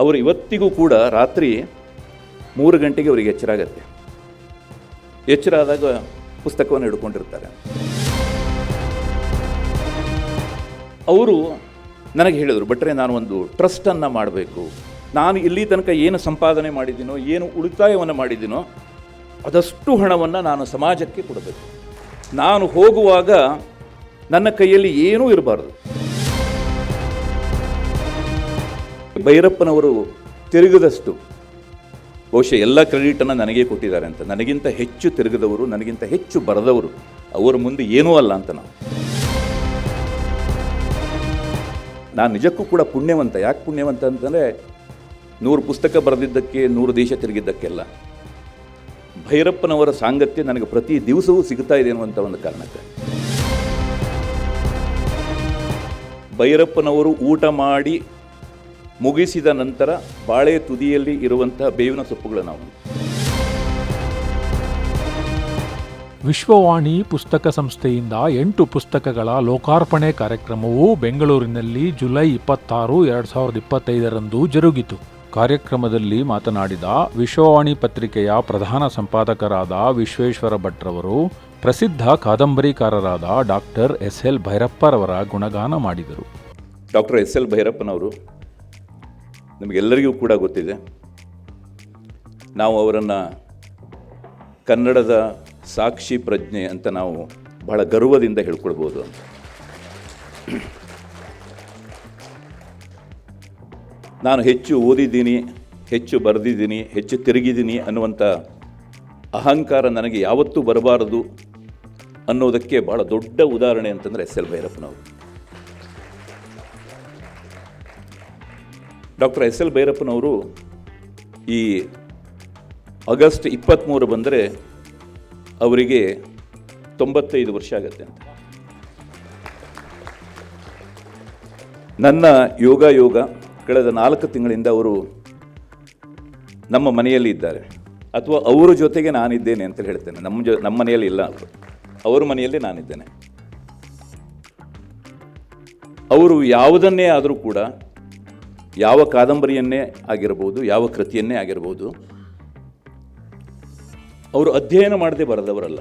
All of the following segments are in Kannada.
ಅವರು ಇವತ್ತಿಗೂ ಕೂಡ ರಾತ್ರಿ ಮೂರು ಗಂಟೆಗೆ ಅವರಿಗೆ ಎಚ್ಚರ ಆಗತ್ತೆ. ಎಚ್ಚರ ಆದಾಗ ಪುಸ್ತಕವನ್ನು ಹಿಡ್ಕೊಂಡಿರ್ತಾರೆ. ಅವರು ನನಗೆ ಹೇಳಿದರು ಬಟ್ರೆ ನಾನು ಒಂದು ಟ್ರಸ್ಟನ್ನು ಮಾಡಬೇಕು. ನಾನು ಇಲ್ಲಿ ತನಕ ಏನು ಸಂಪಾದನೆ ಮಾಡಿದ್ದೀನೋ, ಏನು ಉಳಿತಾಯವನ್ನು ಮಾಡಿದ್ದೀನೋ, ಅದಷ್ಟು ಹಣವನ್ನು ನಾನು ಸಮಾಜಕ್ಕೆ ಕೊಡಬೇಕು. ನಾನು ಹೋಗುವಾಗ ನನ್ನ ಕೈಯಲ್ಲಿ ಏನೂ ಇರಬಾರ್ದು. ಭೈರಪ್ಪನವರು ತಿರುಗದಷ್ಟು ಬಹುಶಃ ಎಲ್ಲ ಕ್ರೆಡಿಟನ್ನು ನನಗೇ ಕೊಟ್ಟಿದ್ದಾರೆ ಅಂತ. ನನಗಿಂತ ಹೆಚ್ಚು ತಿರುಗದವರು, ನನಗಿಂತ ಹೆಚ್ಚು ಬರೆದವರು ಅವರ ಮುಂದೆ ಏನೂ ಅಲ್ಲ ಅಂತ ನಾವು. ನಾನು ನಿಜಕ್ಕೂ ಕೂಡ ಪುಣ್ಯವಂತ. ಯಾಕೆ ಪುಣ್ಯವಂತ ಅಂತಂದರೆ ನೂರು ಪುಸ್ತಕ ಬರೆದಿದ್ದಕ್ಕೆ, ನೂರು ದೇಶ ತಿರುಗಿದ್ದಕ್ಕೆಲ್ಲ ಭೈರಪ್ಪನವರ ಸಾಂಗತ್ಯ ನನಗೆ ಪ್ರತಿ ದಿವಸವೂ ಸಿಗ್ತಾ ಇದೆ ಅನ್ನುವಂಥ ಒಂದು ಕಾರಣಕ್ಕೆ. ಭೈರಪ್ಪನವರು ಊಟ ಮಾಡಿ ಮುಗಿಸಿದ ನಂತರ ಬಾಳೆ ತುದಿಯಲ್ಲಿ ಇರುವಂತಹ ಬೇವಿನ ಸೊಪ್ಪುಗಳನ್ನು ನಾವು ವಿಶ್ವವಾಣಿ ಪುಸ್ತಕ ಸಂಸ್ಥೆಯಿಂದ ಎಂಟು ಪುಸ್ತಕಗಳ ಲೋಕಾರ್ಪಣೆ ಕಾರ್ಯಕ್ರಮವು ಬೆಂಗಳೂರಿನಲ್ಲಿ ಜುಲೈ ಇಪ್ಪತ್ತಾರು ಎರಡು ಸಾವಿರದ ಇಪ್ಪತ್ತೈದರಂದು ಜರುಗಿತು. ಕಾರ್ಯಕ್ರಮದಲ್ಲಿ ಮಾತನಾಡಿದ ವಿಶ್ವವಾಣಿ ಪತ್ರಿಕೆಯ ಪ್ರಧಾನ ಸಂಪಾದಕರಾದ ವಿಶ್ವೇಶ್ವರ ಭಟ್ರವರು ಪ್ರಸಿದ್ಧ ಕಾದಂಬರಿಕಾರರಾದ ಡಾಕ್ಟರ್ ಎಸ್ ಎಲ್ ಭೈರಪ್ಪರವರ ಗುಣಗಾನ ಮಾಡಿದರು. ಡಾಕ್ಟರ್ ಎಸ್ ಎಲ್ ಭೈರಪ್ಪನವರು ನಮಗೆಲ್ಲರಿಗೂ ಕೂಡ ಗೊತ್ತಿದೆ. ನಾವು ಅವರನ್ನು ಕನ್ನಡದ ಸಾಕ್ಷಿ ಪ್ರಜ್ಞೆ ಅಂತ ನಾವು ಬಹಳ ಗರ್ವದಿಂದ ಹೇಳ್ಕೊಳ್ಬೋದು ಅಂತ. ನಾನು ಹೆಚ್ಚು ಓದಿದ್ದೀನಿ, ಹೆಚ್ಚು ಬರೆದಿದ್ದೀನಿ, ಹೆಚ್ಚು ತಿರುಗಿದ್ದೀನಿ ಅನ್ನುವಂಥ ಅಹಂಕಾರ ನನಗೆ ಯಾವತ್ತೂ ಬರಬಾರದು ಅನ್ನೋದಕ್ಕೆ ಭಾಳ ದೊಡ್ಡ ಉದಾಹರಣೆ ಅಂತಂದರೆ ಎಸ್ ಎಲ್ ಭೈರಪ್ಪನವರು. ಡಾಕ್ಟರ್ ಎಸ್ ಎಲ್ ಭೈರಪ್ಪನವರು ಈ ಆಗಸ್ಟ್ ಇಪ್ಪತ್ತ್ಮೂರು ಬಂದರೆ ಅವರಿಗೆ ತೊಂಬತ್ತೈದು ವರ್ಷ ಆಗತ್ತೆ ಅಂತ. ನನ್ನ ಯೋಗ ಯೋಗ ಕಳೆದ ನಾಲ್ಕು ತಿಂಗಳಿಂದ ಅವರು ನಮ್ಮ ಮನೆಯಲ್ಲಿ ಇದ್ದಾರೆ. ಅಥವಾ ಅವರ ಜೊತೆಗೆ ನಾನಿದ್ದೇನೆ ಅಂತ ಹೇಳ್ತೇನೆ. ನಮ್ಮ ಜೊ, ನಮ್ಮ ಮನೆಯಲ್ಲಿ ಇಲ್ಲ ಅವರು. ಅವರ ಮನೆಯಲ್ಲಿ ನಾನಿದ್ದೇನೆ. ಅವರು ಯಾವುದನ್ನೇ ಆದರೂ ಕೂಡ ಯಾವ ಕಾದಂಬರಿಯನ್ನೇ ಆಗಿರಬಹುದು ಯಾವ ಕೃತಿಯನ್ನೇ ಆಗಿರಬಹುದು ಅವರು ಅಧ್ಯಯನ ಮಾಡದೆ ಬರೆದವರಲ್ಲ.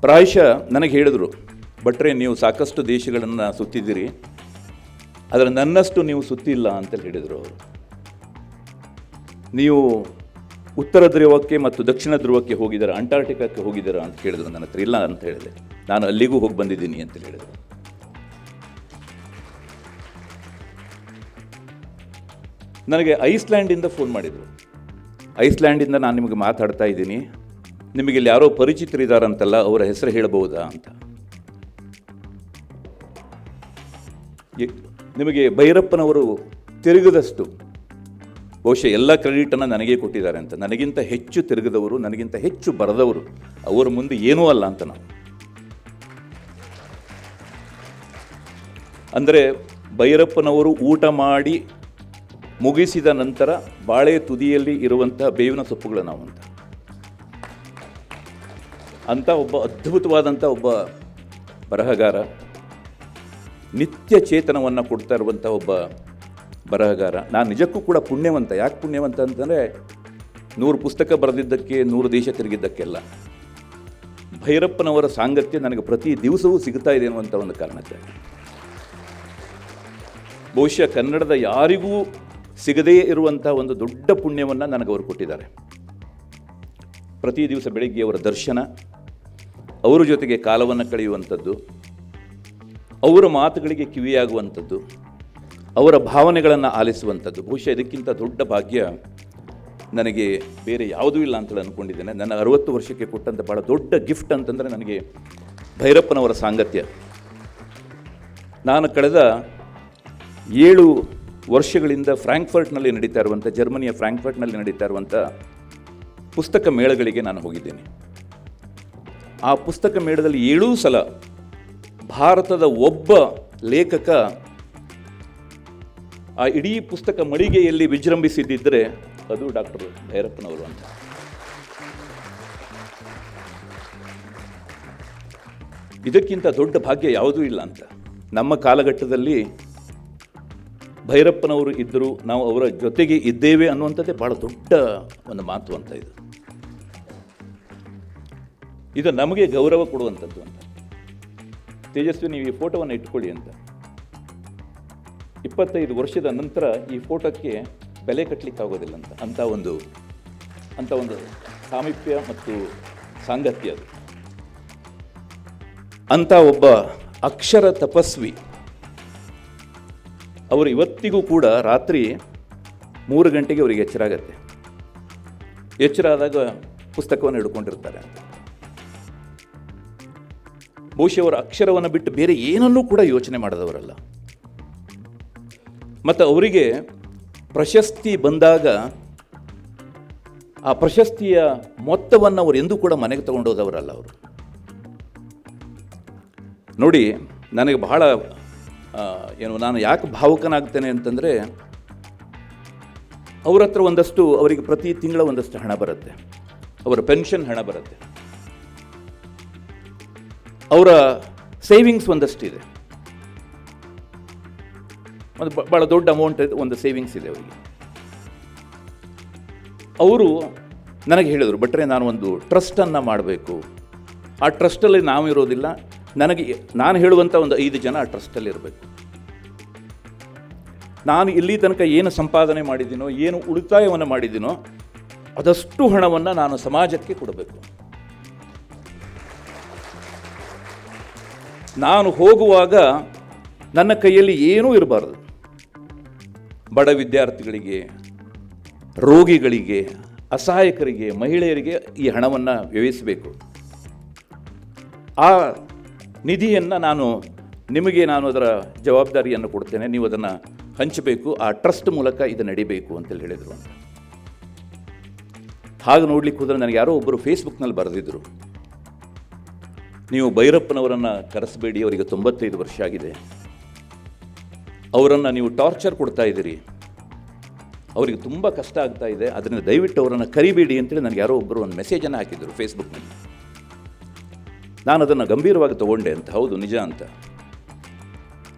ಪ್ರಾಯಶಃ ನನಗೆ ಹೇಳಿದರು, ಭಟ್ರೆ, ನೀವು ಸಾಕಷ್ಟು ದೇಶಗಳನ್ನು ಸುತ್ತಿದ್ದೀರಿ, ಆದರೆ ನನ್ನಷ್ಟು ನೀವು ಸುತ್ತಿಲ್ಲ ಅಂತ ಹೇಳಿದರು ಅವರು. ನೀವು ಉತ್ತರ ಧ್ರುವಕ್ಕೆ ಮತ್ತು ದಕ್ಷಿಣ ಧ್ರುವಕ್ಕೆ ಹೋಗಿದ್ದಾರೆ, ಅಂಟಾರ್ಟಿಕಾಕ್ಕೆ ಹೋಗಿದ್ದೀರಾ ಅಂತ ಕೇಳಿದ್ರು ನನ್ನ ಹತ್ರ. ಇಲ್ಲ ಅಂತ ಹೇಳಿದೆ. ನಾನು ಅಲ್ಲಿಗೂ ಹೋಗಿ ಬಂದಿದ್ದೀನಿ ಅಂತ ಹೇಳಿದರು. ನನಗೆ ಐಸ್ಲ್ಯಾಂಡಿಂದ ಫೋನ್ ಮಾಡಿದರು. ಐಸ್ಲ್ಯಾಂಡಿಂದ ನಾನು ನಿಮಗೆ ಮಾತಾಡ್ತಾ ಇದ್ದೀನಿ. ನಿಮಗೆ ಇಲ್ಲಿ ಯಾರೋ ಪರಿಚಿತರಿದ್ದಾರಂತಲ್ಲ ಅವರ ಹೆಸರು ಹೇಳಬಹುದಾ ಅಂತ. ನಿಮಗೆ ಭೈರಪ್ಪನವರು ತಿರುಗದಷ್ಟು, ಬಹುಶಃ ಎಲ್ಲ ಕ್ರೆಡಿಟನ್ನು ನನಗೆ ಕೊಟ್ಟಿದ್ದಾರೆ ಅಂತ. ನನಗಿಂತ ಹೆಚ್ಚು ತಿರುಗದವರು, ನನಗಿಂತ ಹೆಚ್ಚು ಬರೆದವರು, ಅವರ ಮುಂದೆ ಏನೂ ಅಲ್ಲ ಅಂತ ನಾವು ಅಂದರೆ ಭೈರಪ್ಪನವರು ಊಟ ಮಾಡಿ ಮುಗಿಸಿದ ನಂತರ ಬಾಳೆ ತುದಿಯಲ್ಲಿ ಇರುವಂತಹ ಬೇವಿನ ಸೊಪ್ಪುಗಳನ್ನು ನಾವು ಅಂತ. ಅಂಥ ಒಬ್ಬ ಅದ್ಭುತವಾದಂಥ ಒಬ್ಬ ಬರಹಗಾರ, ನಿತ್ಯ ಚೇತನವನ್ನು ಕೊಡ್ತಾ ಇರುವಂಥ ಒಬ್ಬ ಬರಹಗಾರ. ನಾನು ನಿಜಕ್ಕೂ ಕೂಡ ಪುಣ್ಯವಂತ. ಯಾಕೆ ಪುಣ್ಯವಂತ ಅಂತಂದರೆ ನೂರು ಪುಸ್ತಕ ಬರೆದಿದ್ದಕ್ಕೆ, ನೂರು ದೇಶ ತಿರುಗಿದ್ದಕ್ಕೆಲ್ಲ ಭೈರಪ್ಪನವರ ಸಾಂಗತ್ಯ ನನಗೆ ಪ್ರತಿ ದಿವಸವೂ ಸಿಗ್ತಾ ಇದೆ ಅನ್ನುವಂಥ ಒಂದು ಕಾರಣಕ್ಕೆ. ಬಹುಶಃ ಕನ್ನಡದ ಯಾರಿಗೂ ಸಿಗದೇ ಇರುವಂಥ ಒಂದು ದೊಡ್ಡ ಪುಣ್ಯವನ್ನು ನನಗೆ ಅವರು ಕೊಟ್ಟಿದ್ದಾರೆ. ಪ್ರತಿ ದಿವಸ ಬೆಳಿಗ್ಗೆ ಅವರ ದರ್ಶನ, ಅವರ ಜೊತೆಗೆ ಕಾಲವನ್ನು ಕಳೆಯುವಂಥದ್ದು, ಅವರ ಮಾತುಗಳಿಗೆ ಕಿವಿಯಾಗುವಂಥದ್ದು, ಅವರ ಭಾವನೆಗಳನ್ನು ಆಲಿಸುವಂಥದ್ದು. ಬಹುಶಃ ಇದಕ್ಕಿಂತ ದೊಡ್ಡ ಭಾಗ್ಯ ನನಗೆ ಬೇರೆ ಯಾವುದೂ ಇಲ್ಲ ಅಂತೇಳಿ ಅಂದ್ಕೊಂಡಿದ್ದೇನೆ ನನ್ನ ಅರವತ್ತು ವರ್ಷಕ್ಕೆ ಕೊಟ್ಟಂಥ ಭಾಳ ದೊಡ್ಡ ಗಿಫ್ಟ್ ಅಂತಂದರೆ ನನಗೆ ಭೈರಪ್ಪನವರ ಸಾಂಗತ್ಯ. ನಾನು ಕಳೆದ ಏಳು ವರ್ಷಗಳಿಂದ ಫ್ರ್ಯಾಂಕ್ಫರ್ಟ್ನಲ್ಲಿ ನಡೀತಾ ಇರುವಂಥ, ಜರ್ಮನಿಯ ಫ್ರ್ಯಾಂಕ್ಫರ್ಟ್ನಲ್ಲಿ ನಡೀತಾ ಇರುವಂಥ ಪುಸ್ತಕ ಮೇಳಗಳಿಗೆ ನಾನು ಹೋಗಿದ್ದೇನೆ. ಆ ಪುಸ್ತಕ ಮೇಳದಲ್ಲಿ ಏಳೂ ಸಲ ಭಾರತದ ಒಬ್ಬ ಲೇಖಕ ಆ ಇಡೀ ಪುಸ್ತಕ ಮಳಿಗೆಯಲ್ಲಿ ವಿಜೃಂಭಿಸಿದ್ದಿದ್ದರೆ ಅದು ಡಾಕ್ಟರ್ ಭೈರಪ್ಪನವರು ಅಂತ. ಇದಕ್ಕಿಂತ ದೊಡ್ಡ ಭಾಗ್ಯ ಯಾವುದೂ ಇಲ್ಲ ಅಂತ. ನಮ್ಮ ಕಾಲಘಟ್ಟದಲ್ಲಿ ಭೈರಪ್ಪನವರು ಇದ್ದರು ನಾವು ಅವರ ಜೊತೆಗೆ ಇದ್ದೇವೆ ಅನ್ನುವಂಥದ್ದೇ ಭಾಳ ದೊಡ್ಡ ಒಂದು ಮಾತು ಅಂತ ಇದು. ಇದು ನಮಗೆ ಗೌರವ ಕೊಡುವಂಥದ್ದು ಅಂತ. ತೇಜಸ್ವಿ, ನೀವು ಈ ಫೋಟೋವನ್ನು ಇಟ್ಕೊಳ್ಳಿ ಅಂತ. ಇಪ್ಪತ್ತೈದು ವರ್ಷದ ನಂತರ ಈ ಫೋಟೋಕ್ಕೆ ಬೆಲೆ ಕಟ್ಟಲಿಕ್ಕೆ ಆಗೋದಿಲ್ಲ ಅಂತ. ಅಂಥ ಒಂದು ಅಂಥ ಒಂದು ಸಾಮೀಪ್ಯ ಮತ್ತು ಸಾಂಗತ್ಯ ಅದು. ಅಂಥ ಒಬ್ಬ ಅಕ್ಷರ ತಪಸ್ವಿ. ಅವರು ಇವತ್ತಿಗೂ ಕೂಡ ರಾತ್ರಿ ಮೂರು ಗಂಟೆಗೆ ಅವರಿಗೆ ಎಚ್ಚರ ಆಗತ್ತೆ. ಎಚ್ಚರ ಆದಾಗ ಪುಸ್ತಕವನ್ನು ಹಿಡ್ಕೊಂಡಿರ್ತಾರೆ ಬಹುಶಃ ಅವರ ಅಕ್ಷರವನ್ನು ಬಿಟ್ಟು ಬೇರೆ ಏನನ್ನೂ ಕೂಡ ಯೋಚನೆ ಮಾಡದವರಲ್ಲ. ಮತ್ತು ಅವರಿಗೆ ಪ್ರಶಸ್ತಿ ಬಂದಾಗ ಆ ಪ್ರಶಸ್ತಿಯ ಮೊತ್ತವನ್ನು ಅವರು ಎಂದೂ ಕೂಡ ಮನೆಗೆ ತಗೊಂಡೋದವರಲ್ಲ ಅವರು. ನೋಡಿ, ನನಗೆ ಬಹಳ ಏನು, ನಾನು ಯಾಕೆ ಭಾವುಕನಾಗ್ತೇನೆ ಅಂತಂದರೆ, ಅವ್ರ ಹತ್ರ ಒಂದಷ್ಟು, ಅವರಿಗೆ ಪ್ರತಿ ತಿಂಗಳ ಒಂದಷ್ಟು ಹಣ ಬರುತ್ತೆ. ಅವರ ಪೆನ್ಷನ್ ಹಣ ಬರುತ್ತೆ. ಅವರ ಸೇವಿಂಗ್ಸ್ ಒಂದಷ್ಟಿದೆ. ಒಂದು ಬ- ಭಾಳ ದೊಡ್ಡ ಅಮೌಂಟ್ ಒಂದು ಸೇವಿಂಗ್ಸ್ ಇದೆ ಅವರಿಗೆ. ಅವರು ನನಗೆ ಹೇಳಿದರು ಬಟ್ರೆ ನಾನು ಒಂದು ಟ್ರಸ್ಟನ್ನು ಮಾಡಬೇಕು. ಆ ಟ್ರಸ್ಟಲ್ಲಿ ನಾವು ಇರೋದಿಲ್ಲ ನನಗೆ ನಾನು ಹೇಳುವಂಥ ಒಂದು ಐದು ಜನ ಆ ಟ್ರಸ್ಟಲ್ಲಿರಬೇಕು ನಾನು ಇಲ್ಲಿ ತನಕ ಏನು ಸಂಪಾದನೆ ಮಾಡಿದ್ದೀನೋ, ಏನು ಉಳಿತಾಯವನ್ನು ಮಾಡಿದ್ದೀನೋ, ಅದಷ್ಟು ಹಣವನ್ನು ನಾನು ಸಮಾಜಕ್ಕೆ ಕೊಡಬೇಕು. ನಾನು ಹೋಗುವಾಗ ನನ್ನ ಕೈಯಲ್ಲಿ ಏನೂ ಇರಬಾರ್ದು. ಬಡ ವಿದ್ಯಾರ್ಥಿಗಳಿಗೆ, ರೋಗಿಗಳಿಗೆ, ಅಸಹಾಯಕರಿಗೆ, ಮಹಿಳೆಯರಿಗೆ ಈ ಹಣವನ್ನು ವ್ಯಯಿಸಬೇಕು. ಆ ನಿಧಿಯನ್ನು ನಾನು, ನಿಮಗೆ ನಾನು ಅದರ ಜವಾಬ್ದಾರಿಯನ್ನು ಕೊಡ್ತೇನೆ. ನೀವು ಅದನ್ನು ಹಂಚಬೇಕು. ಆ ಟ್ರಸ್ಟ್ ಮೂಲಕ ಇದು ನಡಿಬೇಕು ಅಂತೇಳಿ ಹೇಳಿದರು ಅಂತ. ಹಾಗೆ ನೋಡ್ಲಿಕ್ಕೆ ಹೋದರೆ ನನಗೆ ಯಾರೋ ಒಬ್ಬರು ಫೇಸ್ಬುಕ್ನಲ್ಲಿ ಬರೆದಿದ್ದರು ನೀವು ಭೈರಪ್ಪನವರನ್ನು ಕರೆಸಬೇಡಿ, ಅವರಿಗೆ ತೊಂಬತ್ತೈದು ವರ್ಷ ಆಗಿದೆ. ಅವರನ್ನು ನೀವು ಟಾರ್ಚರ್ ಕೊಡ್ತಾ ಇದ್ದೀರಿ. ಅವರಿಗೆ ತುಂಬ ಕಷ್ಟ ಆಗ್ತಾ ಇದೆ. ಅದರಿಂದ ದಯವಿಟ್ಟು ಅವರನ್ನು ಕರಿಬೇಡಿ ಅಂತೇಳಿ ನನಗೆ ಯಾರೋ ಒಬ್ಬರು ಒಂದು ಮೆಸೇಜನ್ನು ಹಾಕಿದ್ದರು ಫೇಸ್ಬುಕ್ನಲ್ಲಿ. ನಾನು ಅದನ್ನು ಗಂಭೀರವಾಗಿ ತಗೊಂಡೆ ಅಂತ. ಹೌದು, ನಿಜ ಅಂತ.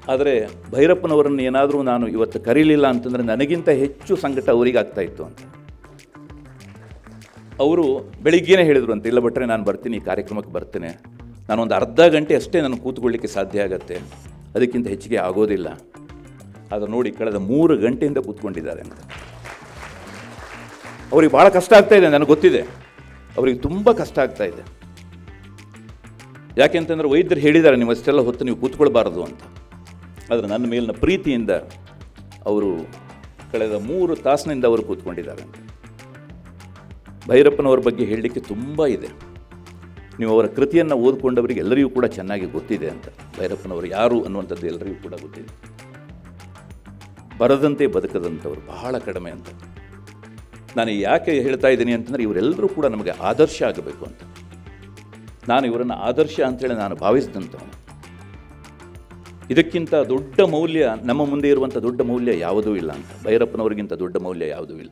ಆದರೆ ಭೈರಪ್ಪನವರನ್ನು ಏನಾದರೂ ನಾನು ಇವತ್ತು ಕರೀಲಿಲ್ಲ ಅಂತಂದರೆ ನನಗಿಂತ ಹೆಚ್ಚು ಸಂಕಟ ಅವರಿಗೆ ಆಗ್ತಾ ಇತ್ತು ಅಂತ. ಅವರು ಬೆಳಿಗ್ಗೆನೇ ಹೇಳಿದರು ಅಂತ, ಇಲ್ಲ ಬಿಟ್ಟರೆ ನಾನು ಬರ್ತೀನಿ, ಈ ಕಾರ್ಯಕ್ರಮಕ್ಕೆ ಬರ್ತೇನೆ. ನಾನೊಂದು ಅರ್ಧ ಗಂಟೆ ಅಷ್ಟೇ ನಾನು ಕೂತ್ಕೊಳ್ಳಿಕ್ಕೆ ಸಾಧ್ಯ ಆಗತ್ತೆ. ಅದಕ್ಕಿಂತ ಹೆಚ್ಚಿಗೆ ಆಗೋದಿಲ್ಲ. ಅದು ನೋಡಿ, ಕಳೆದ ಮೂರು ಗಂಟೆಯಿಂದ ಕೂತ್ಕೊಂಡಿದ್ದಾರೆ ಅಂತ. ಅವ್ರಿಗೆ ಭಾಳ ಕಷ್ಟ ಆಗ್ತಾ ಇದೆ, ನನಗೆ ಗೊತ್ತಿದೆ. ಅವರಿಗೆ ತುಂಬ ಕಷ್ಟ ಆಗ್ತಾ ಇದೆ. ಯಾಕೆಂತಂದ್ರೆ ವೈದ್ಯರು ಹೇಳಿದ್ದಾರೆ, ನೀವು ಅಷ್ಟೆಲ್ಲ ಹೊತ್ತು ನೀವು ಕೂತ್ಕೊಳ್ಬಾರದು ಅಂತ. ಆದರೆ ನನ್ನ ಮೇಲಿನ ಪ್ರೀತಿಯಿಂದ ಅವರು ಕಳೆದ ಮೂರು ತಾಸಿನಿಂದ ಅವರು ಕೂತ್ಕೊಂಡಿದ್ದಾರೆ ಭೈರಪ್ಪನವ್ರ ಬಗ್ಗೆ ಹೇಳಲಿಕ್ಕೆ ತುಂಬ ಇದೆ. ನೀವು ಅವರ ಕೃತಿಯನ್ನು ಓದ್ಕೊಂಡವರಿಗೆ ಎಲ್ಲರಿಗೂ ಕೂಡ ಚೆನ್ನಾಗಿ ಗೊತ್ತಿದೆ ಅಂತ. ಭೈರಪ್ಪನವರು ಯಾರು ಅನ್ನುವಂಥದ್ದು ಎಲ್ಲರಿಗೂ ಕೂಡ ಗೊತ್ತಿದೆ. ಬರದಂತೆ ಬದುಕದಂಥವ್ರು ಬಹಳ ಕಡಿಮೆ ಅಂತ. ನಾನು ಯಾಕೆ ಹೇಳ್ತಾ ಇದ್ದೀನಿ ಅಂತಂದರೆ ಇವರೆಲ್ಲರೂ ಕೂಡ ನಮಗೆ ಆದರ್ಶ ಆಗಬೇಕು ಅಂತ. ನಾನು ಇವರನ್ನು ಆದರ್ಶ ಅಂತೇಳಿ ನಾನು ಭಾವಿಸಿದಂಥವನು. ಇದಕ್ಕಿಂತ ದೊಡ್ಡ ಮೌಲ್ಯ ನಮ್ಮ ಮುಂದೆ ಇರುವಂಥ ದೊಡ್ಡ ಮೌಲ್ಯ ಯಾವುದೂ ಇಲ್ಲ ಅಂತ. ಭೈರಪ್ಪನವರಿಗಿಂತ ದೊಡ್ಡ ಮೌಲ್ಯ ಯಾವುದೂ ಇಲ್ಲ.